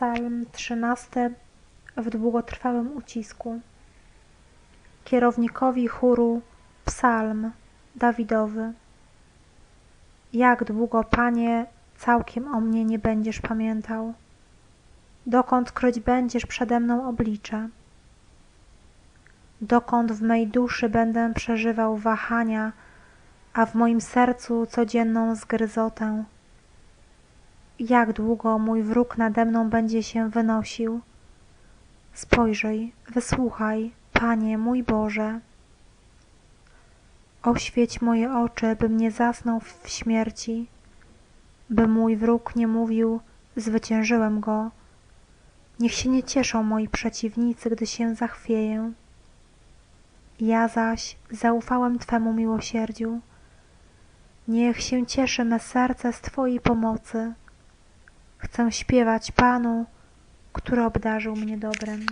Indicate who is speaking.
Speaker 1: Psalm trzynasty w długotrwałym ucisku. Kierownikowi chóru Psalm Dawidowy. Jak długo, Panie, całkiem o mnie nie będziesz pamiętał? Dokąd kroć będziesz przede mną oblicze? Dokąd w mej duszy będę przeżywał wahania, a w moim sercu codzienną zgryzotę? Jak długo mój wróg nade mną będzie się wynosił? Spojrzyj, wysłuchaj, Panie mój Boże. Oświeć moje oczy, bym nie zasnął w śmierci, by mój wróg nie mówił, zwyciężyłem go. Niech się nie cieszą moi przeciwnicy, gdy się zachwieję. Ja zaś zaufałem Twemu miłosierdziu. Niech się cieszy me serce z Twojej pomocy. Chcę śpiewać Panu, który obdarzył mnie dobrem.